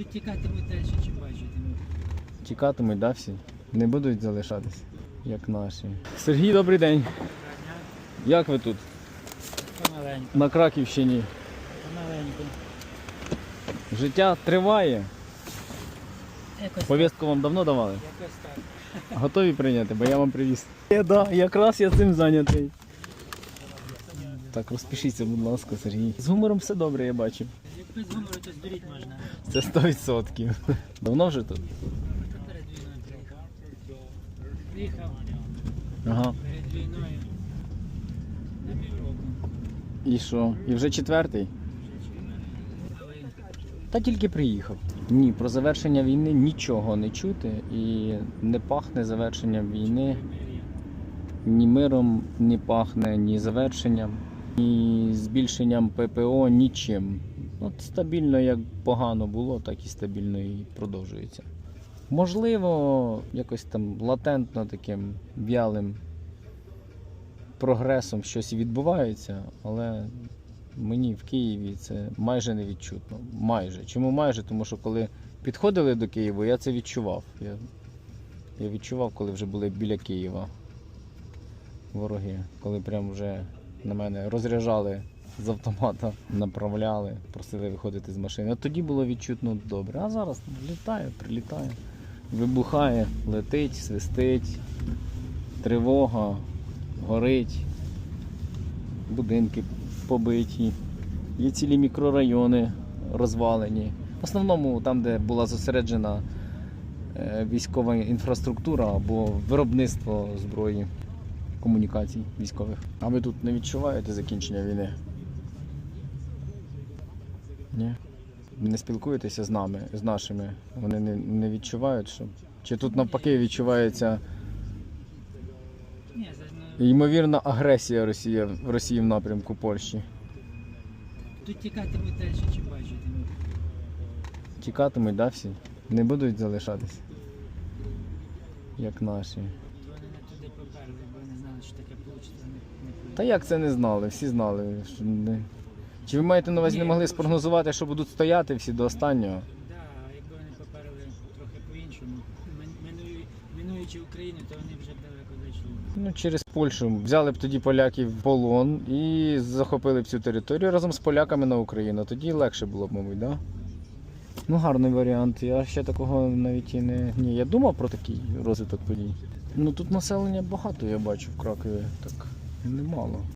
Тут тікатимуть далі, чи бачитимуть. Тікатимуть, да, всі? Не будуть залишатись, як наші. Сергій, добрий день. Як ви тут? Помаленьку, На Краківщині. помаленьку. Життя триває. Якось, Повістку вам давно давали? якось так. Готові прийняти, бо я вам привіз. Е, да, якраз я цим зайнятий. Так, розпишіться, будь ласка, Сергій. З гумором все добре, я бачу. Це 100%. Давно вже тут? Перед війною Ага. перед війною на півроку. І що? І вже четвертий? Та тільки приїхав. Ні, про завершення війни нічого не чути і не пахне завершенням війни. Ні миром не пахне, ні завершенням, ні збільшенням ППО, нічим. От стабільно як погано було, так і стабільно і продовжується. Можливо, якось там латентно таким в'ялим прогресом щось відбувається, але мені в Києві це майже не відчутно. Майже. Чому майже? Тому що коли підходили до Києва, я це відчував. Я, я відчував, коли вже були біля Києва вороги, коли прям вже на мене розряджали з автомата, направляли, просили виходити з машини. Тоді було відчутно добре. А зараз літає, прилітає, вибухає, летить, свистить, тривога, горить, будинки побиті, є цілі мікрорайони розвалені. В основному там, де була зосереджена е, військова інфраструктура або виробництво зброї, комунікацій військових. А ви тут не відчуваєте закінчення війни? Ні? Не спілкуєтеся з нами, з нашими. Вони не, не відчувають, що. Чи тут навпаки відчувається ймовірна агресія Росії, Росії в напрямку Польщі? тут тікатимуть далі, чи бачитимуть. Тікатимуть, да, всі? Не будуть залишатись, як наші. Вони не туди поперли, бо не знали, що таке вийде. Не Та як це не знали? Всі знали. Що не... Чи ви маєте на увазі не могли спрогнозувати, що будуть стояти всі до останнього? А якби вони поперли трохи по-іншому, мин- минуючи Україну, то вони вже б далеко зайшли. Ну, через Польщу взяли б тоді поляків в полон і захопили б цю територію разом з поляками на Україну. Тоді легше було б, мабуть, да? Ну, гарний варіант. Я ще такого навіть і не. Ні, я думав про такий розвиток подій. Ну тут населення багато, я бачу в Кракові, так немало.